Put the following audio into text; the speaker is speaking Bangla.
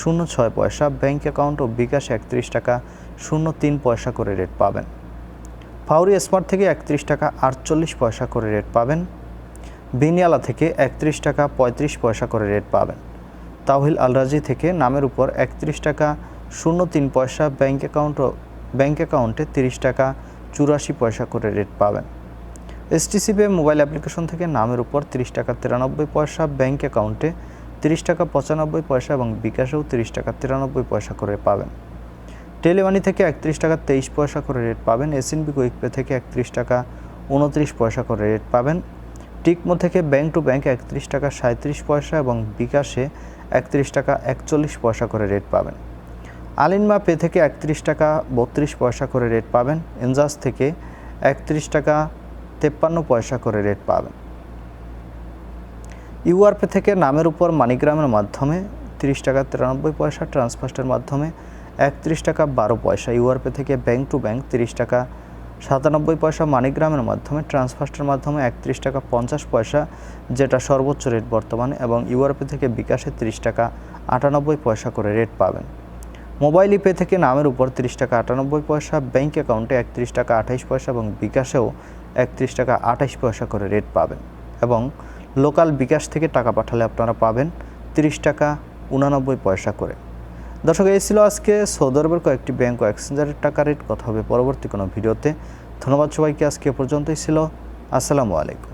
শূন্য ছয় পয়সা, ব্যাংক অ্যাকাউন্ট ও বিকাশ একত্রিশ টাকা, শূন্য তিন পয়সা করে রেট পাবেন। ফাউরি স্মার্ট থেকে একত্রিশ টাকা, আটচল্লিশ পয়সা করে রেট পাবেন। বিনিয়ালা থেকে একত্রিশ টাকা, পঁয়ত্রিশ পয়সা করে রেট পাবেন। তাহিল আলরাজি থেকে নামের উপর একত্রিশ টাকা, শূন্য তিন পয়সা, ব্যাংক অ্যাকাউন্ট ও ব্যাংক অ্যাকাউন্টে তিরিশ টাকা, চুরাশি পয়সা করে রেট পাবেন। এসটিসি পে মোবাইল অ্যাপ্লিকেশন থেকে নামের উপর তিরিশ টাকা, তিরানব্বই পয়সা, ব্যাংক অ্যাকাউন্টে তিরিশ টাকা পঁচানব্বই পয়সা এবং বিকাশেও তিরিশ টাকা তিরানব্বই পয়সা করে পাবেন। টেলিমানি থেকে একত্রিশ টাকা তেইশ পয়সা করে রেট পাবেন। এসএনবি কুইক পে থেকে একত্রিশ টাকা উনত্রিশ পয়সা করে রেট পাবেন। টিকমো থেকে ব্যাংক টু ব্যাংক একত্রিশ টাকা সাঁত্রিশ পয়সা এবং বিকাশে একত্রিশ টাকা একচল্লিশ পয়সা করে রেট পাবেন। আলিনমা পে থেকে একত্রিশ টাকা বত্রিশ পয়সা করে রেট পাবেন। এনজাস থেকে একত্রিশ টাকা তেপ্পান্ন পয়সা করে রেট পাবেন। ইউআরপে থেকে নামের উপর মানিগ্রামের মাধ্যমে তিরিশ টাকা তিরানব্বই পয়সা ট্রান্সফার্স্টের মাধ্যমে একত্রিশ টাকা বারো পয়সা, ইউআরপে থেকে ব্যাংক টু ব্যাংক তিরিশ টাকা সাতানব্বই পয়সা, মানিগ্রামের মাধ্যমে ট্রান্সফার্স্টের মাধ্যমে একত্রিশ টাকা পঞ্চাশ পয়সা, যেটা সর্বোচ্চ রেট বর্তমানে, এবং ইউআরপে থেকে বিকাশে তিরিশ টাকা আটানব্বই পয়সা করে রেট পাবেন। মোবাইল পে থেকে নামের উপর তিরিশ টাকা আটানব্বই পয়সা, ব্যাংক অ্যাকাউন্টে একত্রিশ টাকা আঠাইশ পয়সা, এবং বিকাশেও একত্রিশ টাকা আঠাইশ পয়সা করে রেট পাবেন। এবং লোকাল বিকাশ থেকে টাকা পাঠালে আপনারা পাবেন তিরিশ টাকা উনানব্বই পয়সা করে। দর্শক, এই ছিল আজকে সৌদি আরবের কয়েকটি ব্যাংক ও এক্সচেঞ্জারের টাকা রেট কথা হবে পরবর্তী কোনো ভিডিওতে। ধন্যবাদ সবাইকে, আজকে পর্যন্তই ছিল। আসসালামু আলাইকুম।